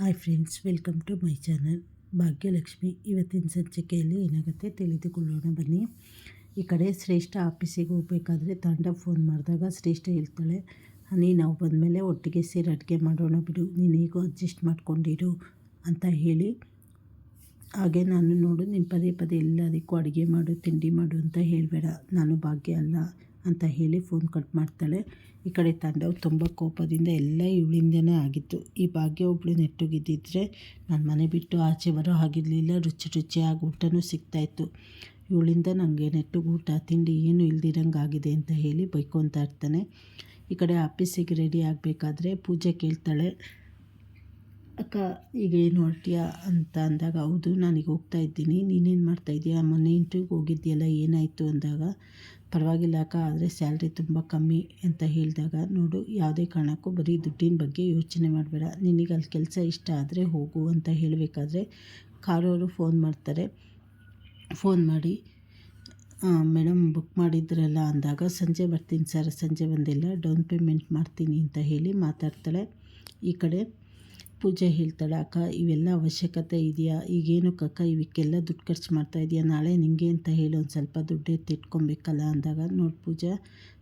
Hi friends, welcome to my channel. Bhagyalakshmi, ಇವತ್ತಿನ ಸಂಚಿಕೆಯಲ್ಲಿ ಏನಾಗುತ್ತೆ ತಿಳಿದುಕೊಳ್ಳೋಣ ಬನ್ನಿ. ಈ ಕಡೆ ಶ್ರೇಷ್ಠ ಆಫೀಸಿಗೆ ಹೋಗಬೇಕಾದ್ರೆ ತಾಂಡ ಫೋನ್ ಮಾಡಿದಾಗ ಶ್ರೇಷ್ಠ ಹೇಳ್ತಾಳೆ, ಹನಿ, ನಾವು ಬಂದಮೇಲೆ ಒಟ್ಟಿಗೆ ಸೇರಿ ಅಡುಗೆ ಮಾಡೋಣ ಬಿಡು. ನೀನು ಹೇಗೋ ಅಡ್ಜಸ್ಟ್ ಮಾಡ್ಕೊಂಡಿರು ಅಂತ ಹೇಳಿ. ಹಾಗೆ ನಾನು ನೋಡು, ನೀನು ಪದೇ ಪದೇ ಎಲ್ಲದಕ್ಕೂ ಅಡುಗೆ ಮಾಡು, ತಿಂಡಿ ಮಾಡು ಅಂತ ಹೇಳಬೇಡ. ನಾನು ಭಾಗ್ಯ ಅಲ್ಲ. ಅಂತ ಹೇಳಿ ಫೋನ್ ಕಟ್ ಮಾಡ್ತಾಳೆ. ಈ ಕಡೆ ತಾಂಡವ್ ತುಂಬ ಕೋಪದಿಂದ ಎಲ್ಲ ಇವಳಿಂದನೇ ಆಗಿತ್ತು. ಈ ಭಾಗ್ಯ ಒಬ್ಬಳು ನೆಟ್ಟಗಿದ್ದಿದ್ರೆ ನಾನು ಮನೆ ಬಿಟ್ಟು ಆಚೆ ಬರೋ ಆಗಿರಲಿಲ್ಲ ರುಚಿ ರುಚಿಯಾಗಿ ಊಟನೂ ಸಿಗ್ತಾಯಿತ್ತು ಇವಳಿಂದ ನನಗೆ ನೆಟ್ಟು ಊಟ, ತಿಂಡಿ ಏನೂ ಇಲ್ದಿರಂಗೆ ಆಗಿದೆ ಅಂತ ಹೇಳಿ ಬೈಕೊತಾ ಇರ್ತಾನೆ. ಈ ಕಡೆ ಆಫೀಸಿಗೆ ರೆಡಿ ಆಗಬೇಕಾದ್ರೆ ಪೂಜೆ ಕೇಳ್ತಾಳೆ. ಅಕ್ಕ, ಈಗ ಏನು ಹೊರಟಿಯಾ ಅಂತ ಅಂದಾಗ, ಹೌದು, ನಾನೀಗ ಹೋಗ್ತಾ ಇದ್ದೀನಿ. ನೀನೇನು ಮಾಡ್ತಾಯಿದ್ದೀಯಾ ಮೊನ್ನೆ ಇಂಟ್ರ್ಯೂಗೆ ಹೋಗಿದ್ದೀಯಲ್ಲ ಏನಾಯಿತು? ಅಂದಾಗ, ಪರವಾಗಿಲ್ಲ ಅಕ್ಕ, ಆದರೆ ಸ್ಯಾಲ್ರಿ ತುಂಬ ಕಮ್ಮಿ ಅಂತ ಹೇಳಿದಾಗ, ನೋಡು, ಯಾವುದೇ ಕಾರಣಕ್ಕೂ ಬರೀ ದುಡ್ಡಿನ ಬಗ್ಗೆ ಯೋಚನೆ ಮಾಡಬೇಡ. ನಿನಗೆ ಅಲ್ಲಿ ಕೆಲಸ ಇಷ್ಟ ಆದರೆ ಹೋಗು ಅಂತ ಹೇಳಬೇಕಾದ್ರೆ, ಕಾರವರು ಫೋನ್ ಮಾಡ್ತಾರೆ. ಫೋನ್ ಮಾಡಿ ಮೇಡಮ್ ಬುಕ್ ಮಾಡಿದ್ರಲ್ಲ ಅಂದಾಗ, ಸಂಜೆ ಬರ್ತೀನಿ ಸರ್ ಸಂಜೆ ಬಂದಿಲ್ಲ ಡೌನ್ ಪೇಮೆಂಟ್ ಮಾಡ್ತೀನಿ ಅಂತ ಹೇಳಿ ಮಾತಾಡ್ತಾಳೆ. ಈ ಕಡೆ ಪೂಜೆ ಹೇಳ್ತಾಳೆ, ಅಕ್ಕ, ಇವೆಲ್ಲ ಅವಶ್ಯಕತೆ ಇದೆಯಾ? ಈಗೇನು ಕಕ್ಕ, ಇವಕ್ಕೆಲ್ಲ ದುಡ್ಡು ಖರ್ಚು ಮಾಡ್ತಾ ಇದೆಯಾ? ನಾಳೆ ನಿಂಗೆ ಅಂತ ಹೇಳಿ, ಒಂದು ಸ್ವಲ್ಪ ದುಡ್ಡು ಎತ್ತಿಟ್ಕೊಬೇಕಲ್ಲ ಅಂದಾಗ, ನೋಡಿ ಪೂಜಾ,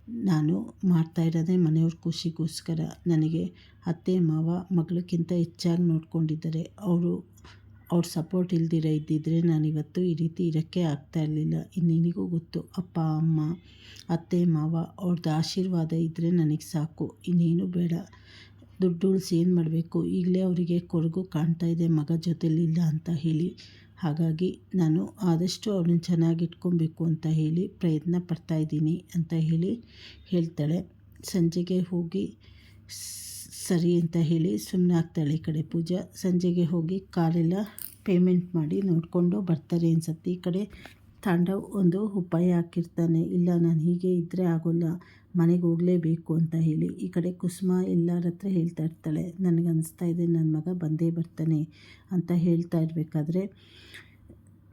ನಾನು ಮಾಡ್ತಾ ಇರೋದೇ ಮನೆಯವ್ರ ಖುಷಿಗೋಸ್ಕರ. ನನಗೆ ಅತ್ತೆ, ಮಾವ ಮಗಳಿಗಿಂತ ಹೆಚ್ಚಾಗಿ ನೋಡ್ಕೊಂಡಿದ್ದಾರೆ. ಅವರು, ಅವ್ರ ಸಪೋರ್ಟ್ ಇಲ್ದಿರ ಇದ್ದಿದ್ರೆ ನಾನಿವತ್ತು ಈ ರೀತಿ ಇರೋಕ್ಕೆ ಆಗ್ತಾ ಇರಲಿಲ್ಲ. ಇನ್ನೇನಿಗೂ ಗೊತ್ತು. ಅಪ್ಪ, ಅಮ್ಮ, ಅತ್ತೆ, ಮಾವ ಅವ್ರದ್ದು ಆಶೀರ್ವಾದ ಇದ್ದರೆ ನನಗೆ ಸಾಕು. ಇನ್ನೇನು ಬೇಡ. ದುಡ್ಡು ಉಳಿಸಿ ಏನು ಮಾಡಬೇಕು? ಈಗಲೇ ಅವರಿಗೆ ಕೊರಗು ಕಾಣ್ತಾ ಇದೆ, ಮಗ ಜೊತೆಲಿಲ್ಲ ಅಂತ ಹೇಳಿ. ಹಾಗಾಗಿ ನಾನು ಆದಷ್ಟು ಅವ್ರನ್ನ ಚೆನ್ನಾಗಿ ಇಟ್ಕೊಬೇಕು ಅಂತ ಹೇಳಿ ಪ್ರಯತ್ನ ಪಡ್ತಾಯಿದ್ದೀನಿ ಅಂತ ಹೇಳಿ ಹೇಳ್ತಾಳೆ. ಸಂಜೆಗೆ ಹೋಗಿ ಸರಿ ಅಂತ ಹೇಳಿ ಸುಮ್ಮನೆ ಆಗ್ತಾಳೆ ಈ ಕಡೆ ಪೂಜಾ. ಸಂಜೆಗೆ ಹೋಗಿ ಕಾಲೆಲ್ಲ ಪೇಮೆಂಟ್ ಮಾಡಿ ನೋಡಿಕೊಂಡು ಬರ್ತಾರೆ ಅನ್ಸತ್ತೆ. ಈ ಕಡೆ ತಾಂಡವ್ ಒಂದು ಉಪಾಯ ಹಾಕಿರ್ತಾನೆ. ಇಲ್ಲ, ನಾನು ಹೀಗೆ ಇದ್ದರೆ ಆಗೋಲ್ಲ. ಮನೆಗೆ ಹೋಗಲೇಬೇಕು ಅಂತ ಹೇಳಿ. ಈ ಕಡೆ ಕುಸುಮ ಎಲ್ಲರ ಹತ್ರ ಹೇಳ್ತಾ ಇರ್ತಾಳೆ. ನನಗನ್ನಿಸ್ತಾ ಇದೆ ನನ್ನ ಮಗ ಬಂದೇ ಬರ್ತಾನೆ ಅಂತ ಹೇಳ್ತಾ ಇರಬೇಕಾದ್ರೆ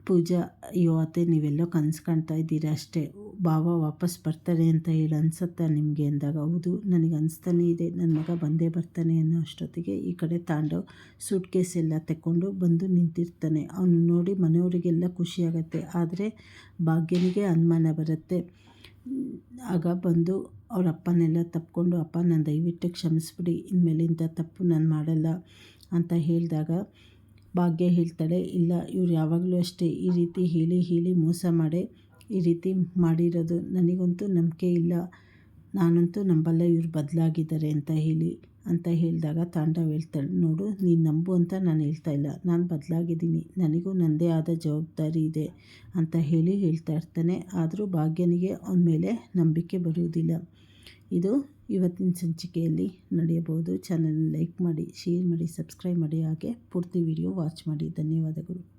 ಪೂಜಾ ಅಯ್ಯೋ ಅತ್ತೆ ನೀವೆಲ್ಲೋ ಕನಸು ಕಾಣ್ತಾ ಇದ್ದೀರಾ ಅಷ್ಟೇ. ಭಾವ ವಾಪಸ್ ಬರ್ತಾರೆ ಅಂತ ಹೇಳಿ ಅನ್ಸುತ್ತಾ ನಿಮಗೆ? ಅಂದಾಗ, ಹೌದು, ನನಗೆ ಅನಿಸ್ತಾನೆ ಇದೆ. ನನ್ನ ಮಗ ಬಂದೇ ಬರ್ತಾನೆ ಅನ್ನೋ ಅಷ್ಟೊತ್ತಿಗೆ ಈ ಕಡೆ ತಾಂಡವ್ ಸೂಟ್ ಕೇಸ್ ಎಲ್ಲ ತಗೊಂಡು ಬಂದು ನಿಂತಿರ್ತಾನೆ. ಅವನು ನೋಡಿ ಮನೆಯವರಿಗೆಲ್ಲ ಖುಷಿಯಾಗತ್ತೆ ಆದರೆ ಭಾಗ್ಯನಿಗೆ ಅನುಮಾನ ಬರುತ್ತೆ. ಆಗ ಬಂದು ಅವ್ರ ಅಪ್ಪನೆಲ್ಲ ತಪ್ಕೊಂಡು, ಅಪ್ಪ, ನಾನು ದಯವಿಟ್ಟು ಕ್ಷಮಿಸ್ಬಿಡಿ. ಇನ್ಮೇಲಿಂದ ತಪ್ಪು ನಾನು ಮಾಡಲ್ಲ ಅಂತ ಹೇಳಿದಾಗ ಭಾಗ್ಯ ಹೇಳ್ತಾಳೆ, ಇಲ್ಲ, ಇವ್ರು ಯಾವಾಗಲೂ ಅಷ್ಟೇ. ಈ ರೀತಿ ಹೇಳಿ ಹೇಳಿ ಮೋಸ ಮಾಡಿ, ಈ ರೀತಿ ಮಾಡಿರೋದು ನನಗಂತೂ ನಂಬಿಕೆ ಇಲ್ಲ. ನಾನಂತೂ ನಂಬಲ್ಲ, ಇವ್ರು ಬದಲಾಗಿದ್ದಾರೆ ಅಂತ ಹೇಳಿ, ಅಂತ ಹೇಳಿದಾಗ ತಾಂಡವ್ ಹೇಳ್ತಾಳೆ, ನೋಡು, ನೀನು ನಂಬು ಅಂತ ನಾನು ಹೇಳ್ತಾ ಇಲ್ಲ. ನಾನು ಬದಲಾಗಿದ್ದೀನಿ. ನನಗೂ ನನ್ನದೇ ಆದ ಜವಾಬ್ದಾರಿ ಇದೆ, ಅಂತ ಹೇಳಿ ಹೇಳ್ತಾ ಇರ್ತಾನೆ. ಆದರೂ ಭಾಗ್ಯನಿಗೆ ಅವನ ಮೇಲೆ ನಂಬಿಕೆ ಬರುವುದಿಲ್ಲ. ಇದು ಇವತ್ತಿನ ಸಂಚಿಕೆಯಲ್ಲಿ ನಡೆಯಬಹುದು. ಚಾನಲ್ ಲೈಕ್ ಮಾಡಿ ಶೇರ್ ಮಾಡಿ ಸಬ್ಸ್ಕ್ರೈಬ್ ಮಾಡಿ. ಹಾಗೆ ಪೂರ್ತಿ ವಿಡಿಯೋ ವಾಚ್ ಮಾಡಿ. ಧನ್ಯವಾದಗಳು.